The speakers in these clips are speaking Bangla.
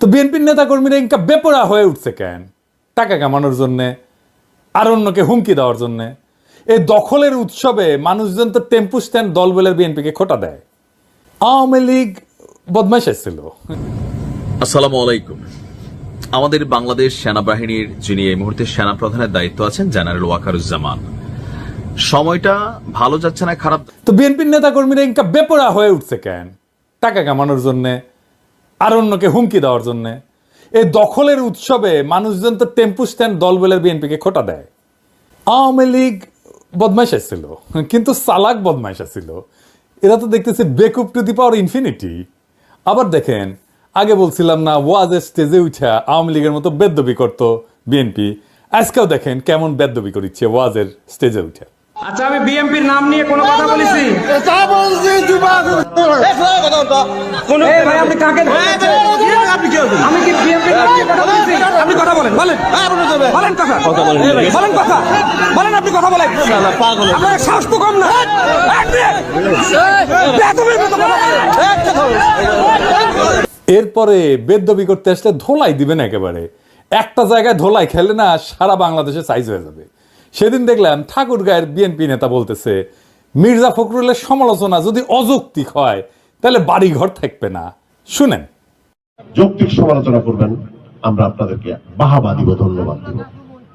তো বিএনপির নেতাকর্মীরা ইনকা বেপরা হয়ে উঠছে কেন? টাকা কামানোর জন্যে আর অন্যকে হুমকি দেওয়ার জন্যে। এই দখলের উৎসবে মানুষজন তো টেম্পু স্ট্যান্ড দল বলে বিএনপিকে খোটা দেয়। আওয়ামী লীগ বদমাইশ এসেছিল। আসসালামু আলাইকুম। আমাদের বাংলাদেশ সেনাবাহিনীর যিনি এই মুহূর্তে সেনাপ্রধানের দায়িত্ব আছেন জেনারেল ওয়াকারুজ্জামান। সময়টা ভালো যাচ্ছে না খারাপ তো বিএনপির নেতাকর্মীরা ইনকা বেপরা হয়ে উঠছে কেন? টাকা কামানোর জন্যে আর অন্যকে হুমকি দেওয়ার জন্যে। এই দখলের উৎসবে মানুষজন তো টেম্পু স্ট্যান্ড দল বলে বিএনপিকে খোটা দেয়। আওয়ামী লীগ বদমাইশ ছিল কিন্তু সালাক বদমাইশ ছিল এরা তো দেখতেছে বেকুব টু দি পাওয়ার ইনফিনিটি। আবার দেখেন, আগে বলছিলাম না, ওয়াজের স্টেজে উঠা আওয়ামী লীগের মতো বেদ্যবি করতো বিএনপি। আজকেও দেখেন কেমন বেদ্যবি করিচ্ছে ওয়াজের স্টেজে উঠে। আচ্ছা আমি বিএমপির নাম নিয়ে কোনো কথা বলেছি? আপনি কাকে আমি কি বিএমপির নাম নিয়ে কথা বলেছি? আপনি কথা বলেন বলেন। বলেন কথা। বলেন। কথা। বলেন আপনি কথা বলেন। আপনার সাহস তো কম না। বলেন। এরপরে বেদবি করতে আসলে ধোলাই দিবেন একেবারে। একটা জায়গায় ধোলাই খেলে না সারা বাংলাদেশে সাইজ হয়ে যাবে। সেদিন দেখলাম ঠাকুর গায়ের বিএনপি নেতা বলতেছে, মির্জা ফখরুলের সমালোচনা যদি অযৌক্তিক হয়, তাহলে বাড়ি ঘর থাকবে না। শুনেন। যৌক্তিক সমালোচনা করবেন, আমরা আপনাদেরকে বাহাবা দিব, ধন্যবাদ দিব।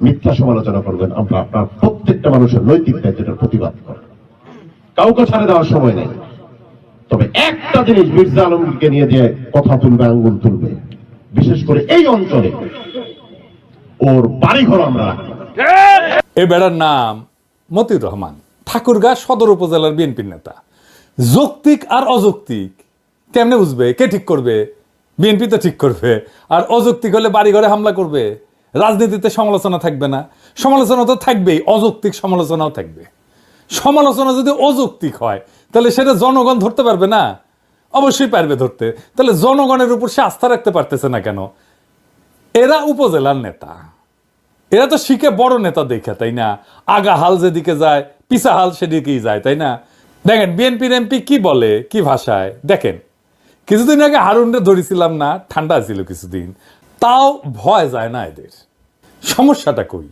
মিথ্যা সমালোচনা করবেন, আমরা আপনার প্রত্যেকটা মানুষের নৈতিক দায়িত্বের প্রতিবাদ করব। কাউকে ছাড়ে দেওয়ার সময় নেই। তবে একটা জিনিস মির্জা আলমগীরকে নিয়ে যে কথা তুলবে, আঙ্গুল তুলবে, বিশেষ করে এই অঞ্চলে, ওর বাড়িঘর আমরা। এ বেড়ার নাম মতিউর রহমান, ঠাকুরগা সদর উপজেলার বিএনপির নেতা। যৌক্তিক আর অযৌক্তিক, কেমনে বুঝবে? কে ঠিক করবে? বিএনপি তো ঠিক করবে। আর অযৌক্তিক হলে বাড়িঘরে হামলা করবে। রাজনীতিতে সমালোচনা থাকবে না। সমালোচনা তো থাকবেই, অযৌক্তিক সমালোচনাও থাকবে। সমালোচনা যদি অযৌক্তিক হয়, তাহলে সেটা জনগণ ধরতে পারবে না। অবশ্যই পারবে ধরতে। তাহলে জনগণের উপর সে আস্থা রাখতে পারতেছে না কেন? এরা উপজেলার নেতা। এরা তো শিখে বড় নেতা দেখে, তাই না? আগা হাল যেদিকে যায়, পিসা হাল সেদিকেই যায়, তাই না? দেখেন, বিএনপির এমপি কি বলে, কি ভাষায়? দেখেন, কিছুদিন আগে হারুনরে ধরেছিলাম না, ঠান্ডা ছিল কিছুদিন। তাও ভয় যায় না এদের। সমস্যাটা কই?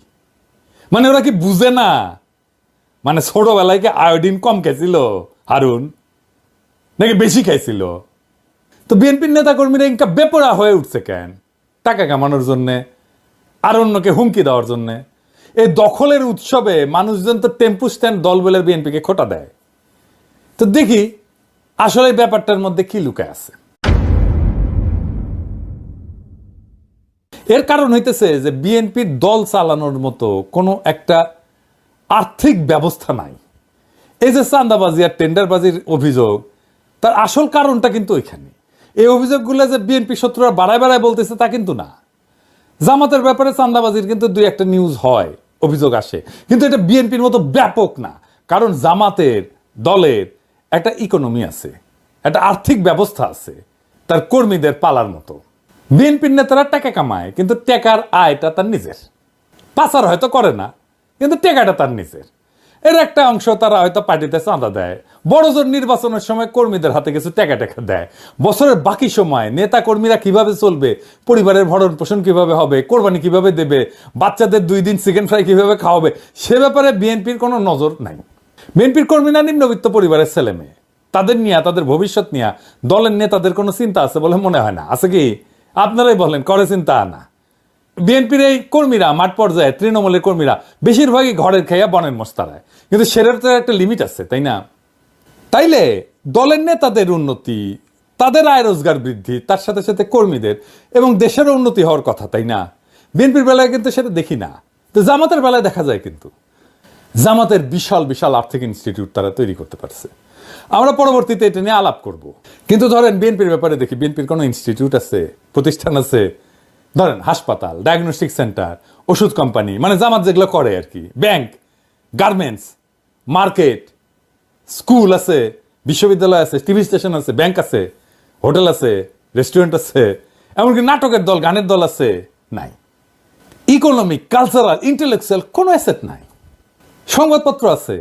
মানে ওরা কি বুঝে না? মানে ছোটবেলায় কি আয়োডিন কম খেয়েছিল, হারুন? নাকি বেশি খাইছিল? তো বিএনপির নেতাকর্মীরা ইনকা বেপরা হয়ে উঠছে কেন? টাকা কামানোর জন্যে আর অন্যকে হুমকি দেওয়ার জন্যে। এই দখলের উৎসবে মানুষজন তো টেম্পু স্ট্যান্ড দল বলে বিএনপিকে খোটা দেয়। তো দেখি, আসলে ব্যাপারটার মধ্যে কি লুকায় আছে। এর কারণ হইতেছে যে বিএনপির দল চালানোর মতো কোনো একটা আর্থিক ব্যবস্থা নাই। এই যে চান্দাবাজি আর টেন্ডারবাজির অভিযোগ, তার আসল কারণটা কিন্তু ওইখানে। এই অভিযোগগুলো যে বিএনপি শত্রুরা বাড়ায় বাড়ায় বলতেছে তা কিন্তু না। জামাতের ব্যাপারে চান্দাবাজির কিন্তু দুই একটা নিউজ হয়, অভিযোগ আসে। কিন্তু এটা বিএনপির মতো ব্যাপক না, কারণ জামাতের দলের একটা ইকোনমি আছে, একটা আর্থিক ব্যবস্থা আছে, তার কর্মীদের পালার মতো। বিএনপির নেতারা টাকা কামায়, কিন্তু টাকার আয়টা তার নিজের। পাচার হয়তো করে না, কিন্তু টেকাটা তার নিজের। এর একটা অংশ তারা হয়তো পার্টিতে চাঁদা দেয়। বড় জোর নির্বাচনের সময় কর্মীদের হাতে কিছু টাকা টাকা দেয়। বছরের বাকি সময় নেতা কর্মীরা কীভাবে চলবে, পরিবারের ভরণ পোষণ কীভাবে হবে, কোরবানি কীভাবে দেবে, বাচ্চাদের দুই দিন চিকেন ফ্রাই কীভাবে খাওয়াবে, সে ব্যাপারে বিএনপির কোনো নজর নাই। বিএনপির কর্মীরা নিম্নবিত্ত পরিবারের ছেলে মেয়ে। তাদের নিয়ে, তাদের ভবিষ্যৎ নিয়ে দলের নেতাদের কোনো চিন্তা আছে বলে মনে হয় না। আছে কি? আপনারাই বলেন, করে চিন্তা না। বিএনপির এই কর্মীরা, মাঠ পর্যায়ে তৃণমূলের কর্মীরা, বেশিরভাগই ঘরের খাইয়া বনের মস্তারায়। কিন্তু সেটার তো একটা লিমিট আছে, তাই না? তাইলে দলের নেতাদের উন্নতি, তাদের আয় রোজগার বৃদ্ধি, তার সাথে সাথে কর্মীদের এবং দেশেরও উন্নতি হওয়ার কথা, তাই না? বিএনপির বেলায় কিন্তু সেটা দেখি না। তো জামাতের বেলায় দেখা যায় কিন্তু। জামাতের বিশাল বিশাল আর্থিক ইনস্টিটিউট তারা তৈরি করতে পারছে। আমরা পরবর্তীতে এটা নিয়ে আলাপ করব। কিন্তু ধরেন বিএনপির ব্যাপারে দেখি, বিএনপির কোনো ইনস্টিটিউট আছে, প্রতিষ্ঠান আছে ধরেন, হাসপাতাল ডায়াগনস্টিক সেন্টার ওষুধ কোম্পানি মানে জামাত যেগুলো করে আর কি ব্যাংক গার্মেন্টস মার্কেট স্কুল আছে, বিশ্ববিদ্যালয় আছে টিভি স্টেশন আছে ব্যাংক আছে হোটেল আছে রেস্টুরেন্ট আছে, এমনকি নাটকের দল, গানের দল আছে, নাই। ইকোনমিক কালচারাল ইন্টেলেকচুয়াল কোনো অ্যাসেট নাই। সংবাদপত্র আছে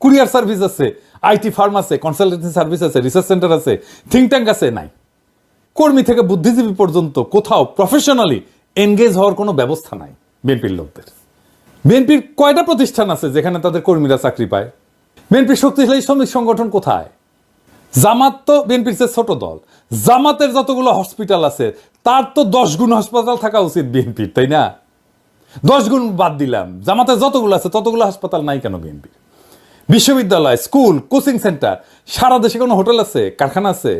কুরিয়ার সার্ভিস আছে আইটি ফার্ম আছে কনসালটেন্সি সার্ভিস আছে রিসার্চ সেন্টার আছে থিঙ্ক ট্যাঙ্ক আছে, নাই। কর্মী থেকে বুদ্ধিজীবী পর্যন্ত কোথাও প্রফেশনালি এনগেজ হওয়ার কোনো ব্যবস্থা নাই বিএনপির লোকদের। বিএনপির কয়টা প্রতিষ্ঠান আছে যেখানে তাদের কর্মীরা চাকরি পায়? বিএনপির শক্তিশালী শ্রমিক সংগঠন কোথায়? জামাত তো বিএনপির চেয়ে ছোট দল। জামাতের যতগুলো হসপিটাল আছে, তার তো দশ গুণ হাসপাতাল থাকা উচিত বিএনপির তাই না? দশ গুণ বাদ দিলাম। জামাতের যতগুলো আছে, ততগুলো হাসপাতাল নাই কেন বিএনপির বিশ্ববিদ্যালয়, স্কুল, কোচিং সেন্টার, সারা দেশে কোনো হোটেল আছে, কারখানা আছে?